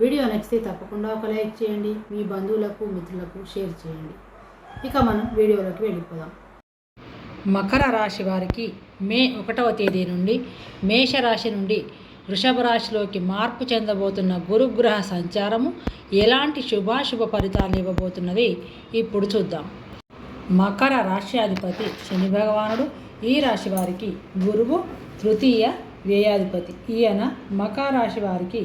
Video నచ్చితే తప్పకుండా ఒక లైక్ చేయండి మీ బంధువులకు మిత్రులకు షేర్ చేయండి. ఇక మనం వీడియోలోకి వెళ్ళిపోదాం. మకర రాశి వారికి మే ఒకటవ తేదీ నుండి మేషరాశి నుండి వృషభ రాశిలోకి మార్పు చెందబోతున్న గురుగ్రహ సంచారము ఎలాంటి శుభాశుభ ఫలితాలు ఇవ్వబోతున్నది ఇప్పుడు చూద్దాం. మకర రాశ్యాధిపతి శని భగవానుడు ఈ రాశి వారికి గురువు తృతీయ వ్యయాధిపతి. ఈయన మకర రాశి వారికి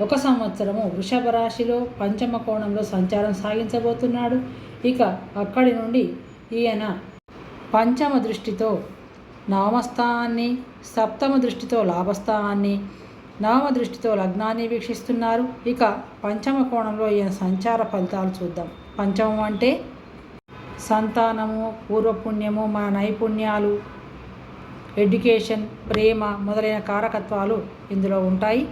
ఒక సంవత్సరము వృషభ రాశిలో పంచమ కోణంలో సంచారం సాగించబోతున్నాడు. ఇక అక్కడి నుండి ఈయన పంచమ దృష్టితో నవమస్థానాన్ని సప్తమ దృష్టితో లాభస్థానాన్ని నవమ దృష్టితో లగ్నాన్ని వీక్షిస్తున్నారు. ఇక పంచమ కోణంలో ఈయన సంచార ఫలితాలు చూద్దాం. పంచమం అంటే సంతానము పూర్వపుణ్యము మన నైపుణ్యాలు ఎడ్యుకేషన్ ప్రేమ మొదలైన కారకత్వాలు ఇందులో ఉంటాయి.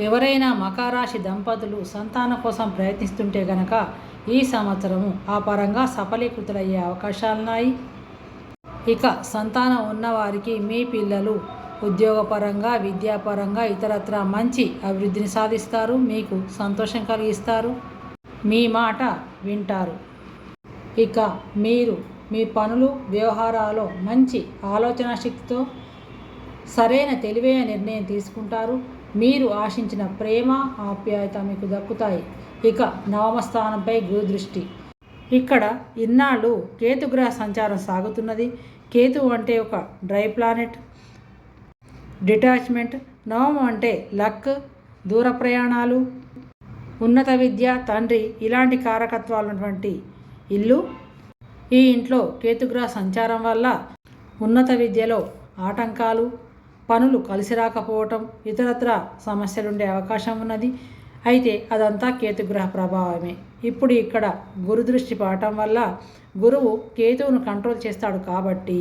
ఎవరైనా మకారాశి దంపతులు సంతానం కోసం ప్రయత్నిస్తుంటే గనక ఈ సంవత్సరము ఆ పరంగా సఫలీకృతులయ్యే అవకాశాలున్నాయి. ఇక సంతానం ఉన్నవారికి మీ పిల్లలు ఉద్యోగపరంగా విద్యాపరంగా ఇతరత్ర మంచి అభివృద్ధిని సాధిస్తారు. మీకు సంతోషం కలిగిస్తారు. మీ మాట వింటారు. ఇక మీరు మీ పనులు వ్యవహారాలు మంచి ఆలోచన శక్తితో సరైన తెలివైన నిర్ణయం తీసుకుంటారు. మీరు ఆశించిన ప్రేమ ఆప్యాయత మీకు దక్కుతాయి. ఇక నవమ స్థానంపై గురు దృష్టి ఇక్కడ ఇన్నాళ్ళు కేతుగ్రహ సంచారం సాగుతున్నది. కేతు అంటే ఒక డ్రై ప్లానెట్. డిటాచ్మెంట్. నవమం అంటే లక్ దూర ప్రయాణాలు. ఉన్నత విద్య తండ్రి ఇలాంటి కారకత్వాలు ఉన్నటువంటి ఇల్లు. ఈ ఇంట్లో కేతుగ్రహ సంచారం వల్ల ఉన్నత విద్యలో ఆటంకాలు. పనులు కలిసి రాకపోవటం ఇతరత్ర సమస్యలు ఉండే అవకాశం ఉన్నది. అయితే అదంతా కేతుగ్రహ ప్రభావమే. ఇప్పుడు ఇక్కడ గురు దృష్టి వల్ల గురువు కేతువును కంట్రోల్ చేస్తాడు కాబట్టి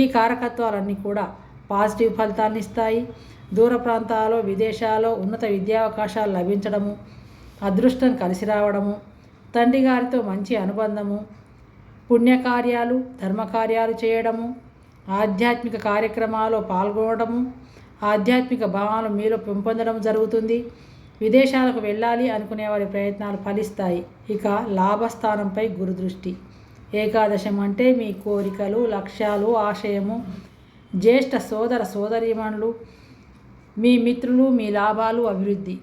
ఈ కారకత్వాలన్నీ కూడా పాజిటివ్ ఫలితాన్ని ఇస్తాయి. దూర ప్రాంతాల్లో విదేశాల్లో ఉన్నత విద్యావకాశాలు లభించడము అదృష్టం కలిసి రావడము తండ్రి గారితో మంచి అనుబంధము పుణ్యకార్యాలు ధర్మకార్యాలు చేయడము ఆధ్యాత్మిక కార్యక్రమాల్లో పాల్గొనడము ఆధ్యాత్మిక భావాలు మీలో పెంపొందడం జరుగుతుంది. విదేశాలకు వెళ్ళాలి అనుకునే వారి ప్రయత్నాలు ఫలిస్తాయి. ఇక లాభస్థానంపై గురుదృష్టి. ఏకాదశం అంటే మీ కోరికలు లక్ష్యాలు ఆశయము జ్యేష్ఠ సోదర సోదరీమణులు మీ మిత్రులు మీ లాభాలు అభివృద్ధి.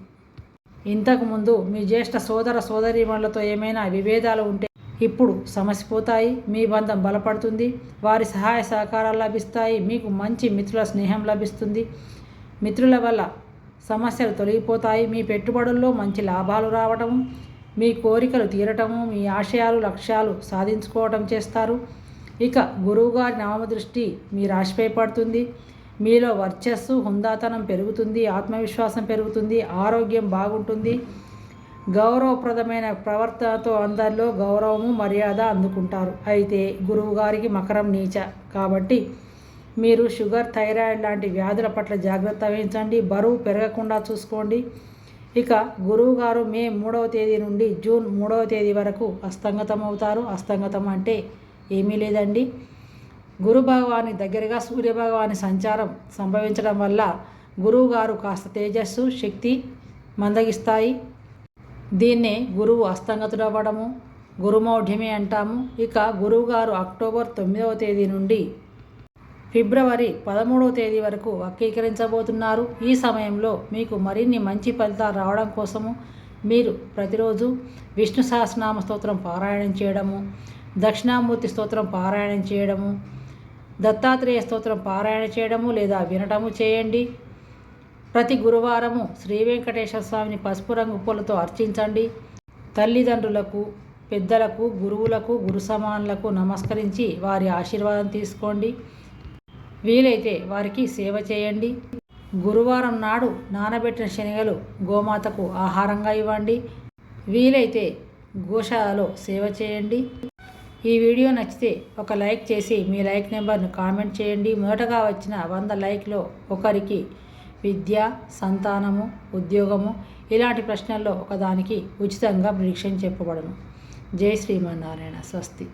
ఇంతకుముందు మీ జ్యేష్ఠ సోదర సోదరీమణులతో ఏమైనా విభేదాలు ఉంటే ఇప్పుడు సమసిపోతాయి మీ బంధం బలపడుతుంది వారి సహాయ సహకారాలు లభిస్తాయి మీకు మంచి మిత్రుల స్నేహం లభిస్తుంది. మిత్రుల వల్ల సమస్యలు తొలగిపోతాయి మీ పెట్టుబడుల్లో మంచి లాభాలు రావటము మీ కోరికలు తీరటము మీ ఆశయాలు లక్ష్యాలు సాధించుకోవటం చేస్తారు. ఇక గురువుగారి నామ దృష్టి మీ రాశిపై పడుతుంది. మీలో వర్చస్సు హుందాతనం పెరుగుతుంది ఆత్మవిశ్వాసం పెరుగుతుంది ఆరోగ్యం బాగుంటుంది. గౌరవప్రదమైన ప్రవర్తనతో అందరిలో గౌరవము మర్యాద అందుకుంటారు. అయితే గురువు గారికి మకరం నీచ. కాబట్టి మీరు షుగర్ థైరాయిడ్ లాంటి వ్యాధుల పట్ల జాగ్రత్త వహించండి. బరువు పెరగకుండా చూసుకోండి. ఇక గురువు గారు మే మూడవ తేదీ నుండి జూన్ మూడవ తేదీ వరకు అస్తంగతం అవుతారు అస్తంగతం అంటే ఏమీ లేదండి. గురు భగవాని దగ్గరగా సూర్య భగవాని సంచారం సంభవించడం వల్ల గురువు గారు కాస్త తేజస్సు శక్తి మందగిస్తాయి. దీన్నే గురువు అస్తంగతుడవ్వడము గురుమౌఢ్యమి అంటాము. ఇక గురువుగారు అక్టోబర్ తొమ్మిదవ తేదీ నుండి ఫిబ్రవరి పదమూడవ తేదీ వరకు వక్రీకరించబోతున్నారు. ఈ సమయంలో మీకు మరిన్ని మంచి ఫలితాలు రావడం కోసము మీరు ప్రతిరోజు విష్ణు సహస్రనామ స్తోత్రం పారాయణం చేయడము దక్షిణామూర్తి స్తోత్రం పారాయణం చేయడము దత్తాత్రేయ స్తోత్రం పారాయణ చేయడము లేదా వినటము చేయండి. ప్రతి గురువారము శ్రీ వెంకటేశ్వర స్వామిని పసుపు రంగు పూలతో అర్చించండి. తల్లిదండ్రులకు పెద్దలకు గురువులకు గురు సమానులకు నమస్కరించి వారి ఆశీర్వాదం తీసుకోండి. వీలైతే వారికి సేవ చేయండి. గురువారం నాడు నానబెట్టిన శనగలు గోమాతకు ఆహారంగా ఇవ్వండి. వీలైతే గోశాలలో సేవ చేయండి. ఈ వీడియో నచ్చితే ఒక లైక్ చేసి మీ లైక్ నెంబర్ను కామెంట్ చేయండి. మొదటగా వచ్చిన వంద లైక్లో ఒకరికి విద్య సంతానము ఉద్యోగము ఇలాంటి ప్రశ్నల్లో ఒకదానికి ఉచితంగా ప్రిడిక్షన్ చెప్పబడను. జై శ్రీమన్నారాయణ. స్వస్తి.